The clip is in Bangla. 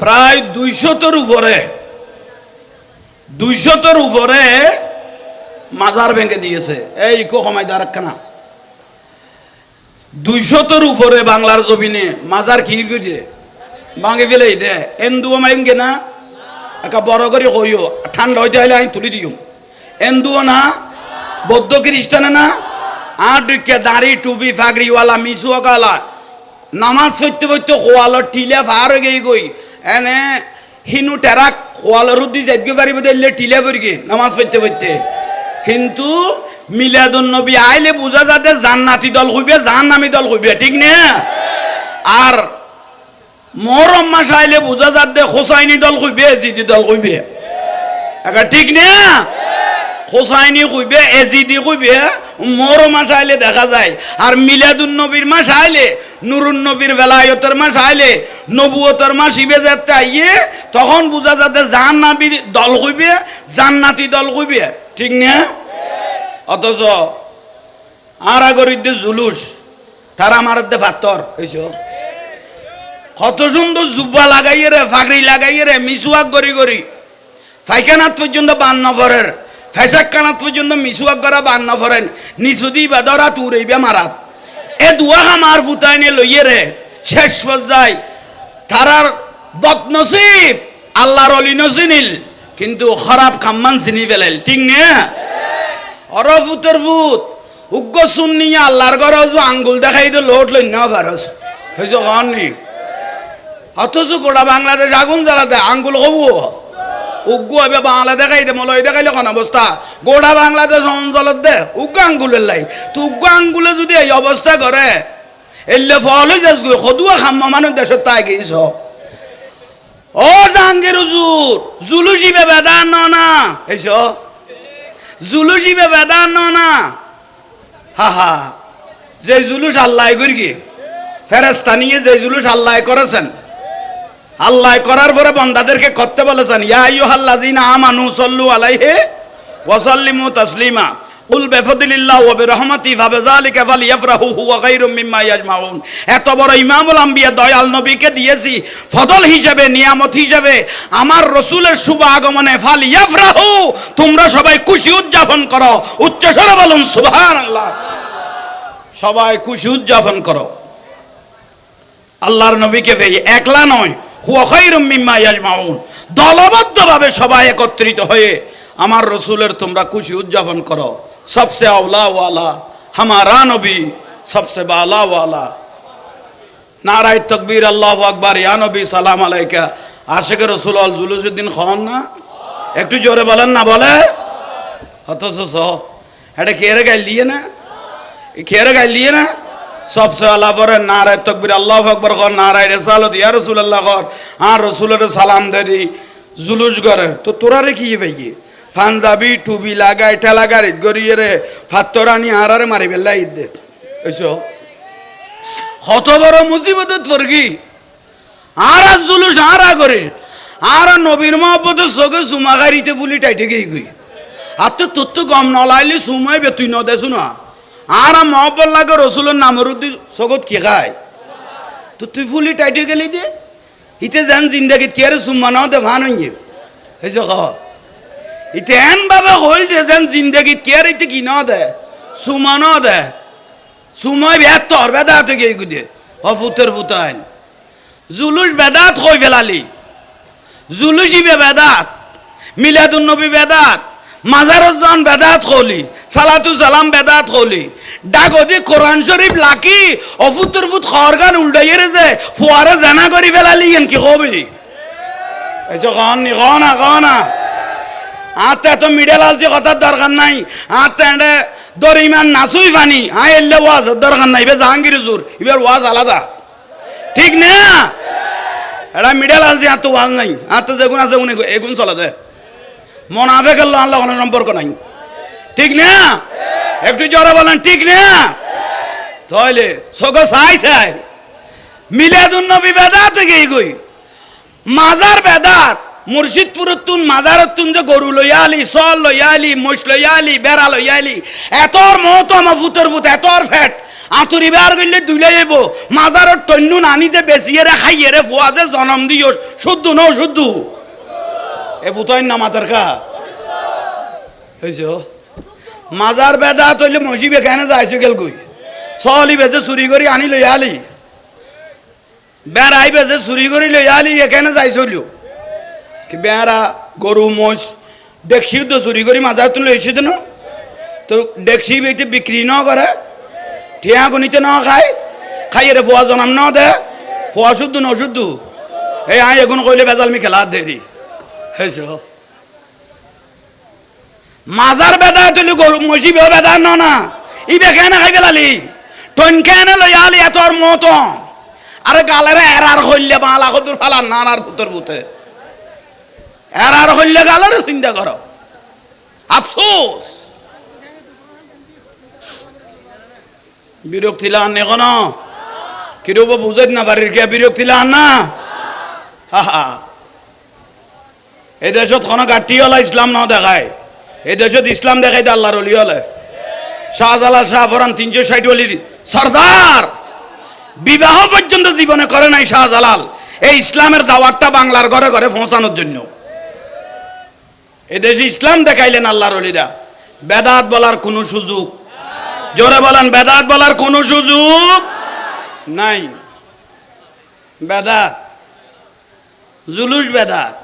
প্রায় দুইশতর উপরে দুইশতর উপরে মাজার ভেঙে দিয়েছে। এই ইকো সময় দাঁড়াখানা দুইশতর উপরে বাংলার জমিনে মাজার কি করে ভাঙে ফেলে দে। এন্দু মাইমগে না? একা বড় করে কইও, ঠান্ডা হইতে হলে আমি তুলি দিও এন্দুও না? বৌদ্ধ খ্রিস্টানে না? আর ডিকে দাড়ি, টুপি ফাগরিওয়ালা মিসুয়াকালা নামাজ পড়তে পড়তে খোয়ালো টিলে ফার হয়ে গই এনে হিনু টেরাক খোয়ালো রুদি যাইতে পারিব দিলে টিলে পড়ি নামাজ পড়তে পড়তে কিন্তু মিলাদুন নবী আইলে বুঝা যাতে জান্নাতি দল হইবে, জাহান্নামী দল হইবে, ঠিক না? আর মহরম মাস আইলে বুঝা যাতে হোসাইনি দল হইবে জিদি দল হইবে। একা ঠিক না? হোসাইনি কইবে এজিদি কইবে মরো মাস আইলে দেখা যায়। আর মিলাদুন নবীর মাস আইলে, নুরুন নবীর বেলায়তের মাস আইলে নবুয়তের মাস ইবে যাতে আইয়ে, তখন বুঝা যাতে জান্নাবি দল কইবে জান্নাতি দল কইবে ঠিক না? অথচ আর আগরিদ্দে জুলুস, তারা আমার দে পাত্তর হইছ? কত সুন্দর জুব্বা লাগাইয়ে রে, ফাগড়ি লাগাইয়ে রে মিসুয়াক গড়ি গড়ি। ফাইখানাত পর্যন্ত বান নফরের ফেসাক কানাত পর্যন্ত মিসুয়াক করা বান নফরেন নিসুদি বেদরা তুরাইবে মারাত। এ দুয়া আমার ফুটাইনে লইয়ে রে, শেষ পর্যায় তারার বদনসিব, আল্লাহর অলি নসিনিল কিন্তু খারাপ খাম্মান চিনি ফেলাইল। ঠিক না? অর ফুতের ফুত উগ্র শুনিয়া আল্লাহর ঘর আঙ্গুল দেখাই তো লোট লই না পারস হয়েছে কন নি? অথচ গোটা বাংলাদেশ আগুন জ্বালাতে আঙ্গুল হবু। উগ্গু হবে বাংলা দেখাইতে মলয় দেখাইলে কোন অবস্থা? গোটা বাংলাদেশ অঞ্চলত দে উগ্গ আঙ্গুলের লাই। তো উগ্গ আঙ্গুলে যদি এই অবস্থা করে এলে ফল যাস গই সদুয়া খাম্মা মানুষ দেশত তাই গেছ ও জাহাঙ্গীর হুজুর জুলুসিবে বেদান না এইছ জুলুসিবে বেদান না হা হা, যে জুলুস আল্লাহ করি কি ফেরেস্তা নিয়ে যে জুলুস আল্লাহ করেছেন, আল্লাহ করার পরে বন্দাদেরকে করতে বলেছেন, ইয়া আইয়ুহাল্লাযিনা আমানু সাল্লু আলাইহি ওয়া সাল্লিমু তাসলিমা কুল বিফদলিল্লাহ ওয়া বিরহমাতি ফাবিযালিকা ফালিয়াফরাহু হুয়া খায়রুম মিম্মা ইয়াজমাউন। এত বড় ইমামুল আম্বিয়া দয়াল নবীকে দিয়েছি ফদল হিসাবে, নিয়ামত হিসাবে, আমার রসুলের শুভ আগমনে ফালিয়াফরাহু, তোমরা সবাই খুশি উদযাপন করো। উচ্চস্বরে বলুন, সুবহানাল্লাহ। সবাই খুশি উদযাপন করো। আল্লাহর নবীকে পেয়ে একলা নয়, হুয়া খায়রুম মিম্মা ইয়াজমাউন। দলবদ্ধভাবে সবাই একত্রিত হয়ে আমার রসুলের তোমরা খুশি উদযাপন করো। সবসে ওয়ালা হামারা নবী সবসে বালা ওয়ালা নারায় তকবীর আল্লাহ আকবার ইয়া নবী সালাম আলাইকা আশেকে রসুল আল জুলুসুদ্দিন খন না একটু জোরে বলেন না বলে অথচ স এটা খেয়ে গাই দিয়ে না খেয়ে গাই দিয়ে না সবসে আল্লাহ পরে নারায় তকবির আল্লাহ আকবর কর নারায় রেসালত ইয়া রসুল আল্লাহ কর আর রসুলের সালাম দেরি জুলুস করে তো তোরা রে কি ভাইয়ে পাঞ্জাবি টুবি লাগাই ঠেলা গাড়িত গড়িয়ে রে, ফাত্তরানি আরারে মারি বেলা ঈদ। এইসো কত বড় মুসিবত ফরগি আর জুলুস, আর করে। আর নবীর মহব্বতের চোখে চুমা গাড়িতে ফুলি টাইটে গিয়ে গই আর তো তোর তো গম নলাইলি সুমাই বে, তুই নদেছো না আর মহব্বত লাগে রসুলের নামের চোখত কি খায়। তো তুই ফুলি টাইটে গেলি দে। ইতে যেন জিন্দাগিত, কি আর চুম্মা নাও দে ভান হইয়ে। হেজ খ ইতে এন বাবা হইল দে যেন জিন্দাগিত কি আর ইতে কি ন দে? চুমা ন দে? চুমাই বেত তোর বেদাত গিয়ে দে। হ, ফুতের ফুতাইন। জুলুস বেদাত কই ফেলালি? জুলুসিবে বেদাত মিলাদুন নবী বেদাত মাজারত জন বেদাত কলি সালাতু সালাম বেদাত কলি। ডাগদি কোরআন শরীফ লাকি অফুতর ফুত খর গান উল্টাইয়ে যে, ফুয়ারে জানা করি ফেলালি এন কি কবি এসো কন নি কনা কনা আতে এত মিডল আলছি কথার দরকার নাই। আতে এন্ডে দরিমান নাচুই ফানি আই এলে ওয়াজ দরকার নাই বে জাহাঙ্গীর জুর এবার ওয়াজ আলাদা। ঠিক না? এটা মিডল আলছি আর তো ওয়াজ নাই। আর তো যেগুন আছে উনি এগুন চলা যায় মনাফে গেল আল্লাহ কোনো সম্পর্ক নাই। ঠিক না? একটু জোরে বলেন, ঠিক না? তাহলে সগো সাই সাই। মিলাদুন নবী বেদাত গই গই মাজার বেদাত। মুর্শিদপুরের তুন মাজারের তুন যে গরু আলি সল লইয়া আলি মোষ লইয়া আলি বেড়া লইয়া আলি এতর মত আমার ভূতের ভূত, এতর ফ্যাট। আতুরি বার করলে দুলাই এবো মাজারত তন্নু নানি যে বেশিয়ে রে খাইয়ে রে ফুয়া যে জনম দিও, শুদ্ধ ন শুদ্ধ। এ ফুতাই না মাতার কা? হয়েছে মাজার বেদা তৈলে মসি বেখানে যাইছো গেল কই? চলি বেজে চুরি করে আনি লই আলি বেড়াই বেজে চুরি করে লই আলি এখানে যাইছিল কি বেড়া গরু মোষ দেখছি তো চুরি করে মাজার তুলে লইছি তো না? তো দেখছি বেতে বিক্রি ন করে ঠিয়া গণিতে ন খায়? খাই রে ফুয়া জনাম ন দে? ফুয়া শুদ্ধ ন শুদ্ধ এই আই এগুন কইলে বেজাল মি খেলা দে হয়েছে মাজার বেদা তুলি গরু মসি বেও বেদা ন না? ই বেখানে খাই পেলালি। টন কেনে লই আলি এতর মত আরে গালেরে এরার হইলে বালা কদুর ফালান না আর ফুতর বুতে এরার হইলে গালেরে চিন্তা করো। আফসোস। বিরক্তি লান নে কোন? কিরূপ বুঝত না বাড়ির কে বিরক্তি লান না হা হা। এই দেশত কোনো গাঠি হলা ইসলাম ন দেখায়। এই দেশত ইসলাম দেখাই আল্লাহর অলি হলে। শাহজালাল শাহ ফরান তিনশো ষাট অলির সর্দার। বিবাহ পর্যন্ত জীবনে করে নাই শাহজালাল। এই ইসলামের দাওয়াতটা বাংলার ঘরে ঘরে পৌঁছানোর জন্য। এদেশে ইসলাম দেখাইলেন আল্লাহর অলিরা। বেদাত বলার কোনো সুযোগ? জোরে বলেন, বেদাত বলার কোনো সুযোগ নাই। বেদাত, জুলুস বেদাত।